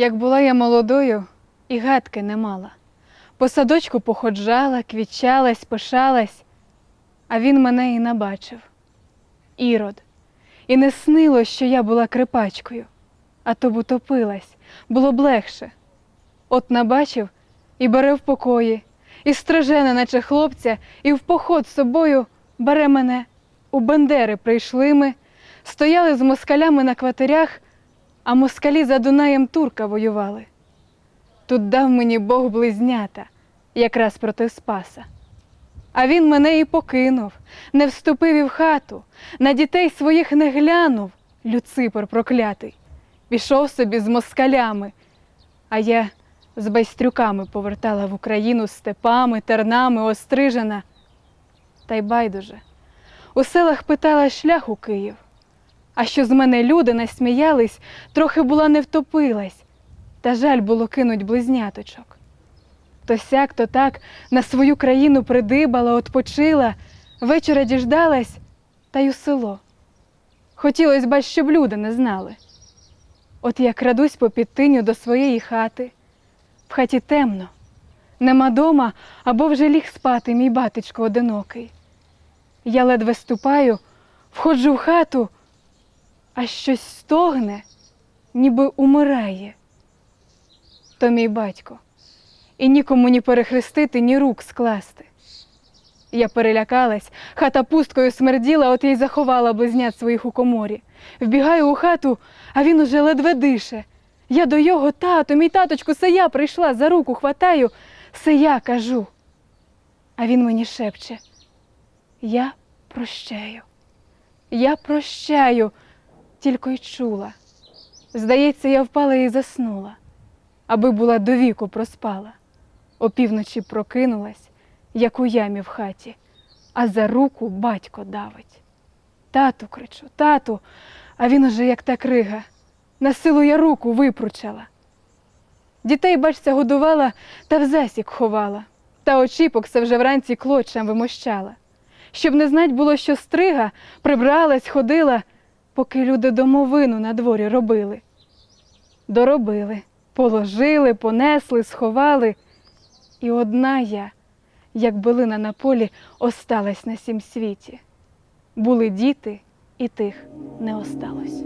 Як була я молодою, і гадки не мала. По садочку походжала, квітчалась, пишалась, а він мене і набачив. Ірод. І не снилось, що я була крипачкою, а то б утопилась, було б легше. От набачив і бере в покої, і стрижене, наче хлопця, і в поход з собою бере мене. У Бендери прийшли ми, стояли з москалями на кватерях, а москалі за Дунаєм турка воювали. Тут дав мені Бог близнята, якраз проти Спаса. А він мене і покинув, не вступив і в хату, на дітей своїх не глянув, Люципер проклятий, пішов собі з москалями, а я з байстрюками повертала в Україну степами, тернами, острижена. Та й байдуже. У селах питала шлях у Київ. А що з мене люди насміялись, трохи була не втопилась, та жаль було кинуть близняточок. То сяк, то так на свою країну придибала, отпочила, вечора діждалась, та й у село. Хотілось бач, щоб люди не знали. От я крадусь по підтиню до своєї хати. В хаті темно, нема дома або вже ліг спати мій батечко одинокий. Я ледве ступаю, входжу в хату, а щось стогне, ніби умирає. То мій батько, і нікому ні перехрестити, ні рук скласти. Я перелякалась, хата пусткою смерділа, от я й заховала близнят своїх у коморі. Вбігаю у хату, а він уже ледве дише. Я до його тато, мій таточку, це я прийшла, за руку хватаю, це я кажу. А він мені шепче: Я прощаю, я прощаю, тільки й чула. Здається, я впала і заснула, аби була до віку проспала. Опівночі прокинулась, як у ямі в хаті, а за руку батько давить. Тату кричу, тату, а він уже як та крига. На силу я руку випручала. Дітей, бачця, годувала та в засік ховала, та очіпок все вже вранці клочем вимощала. Щоб не знать було, що стрига, прибралась, ходила, поки люди домовину на дворі робили. Доробили, положили, понесли, сховали. І одна я, як билина на полі, осталась на сім світі. Були діти, і тих не осталось.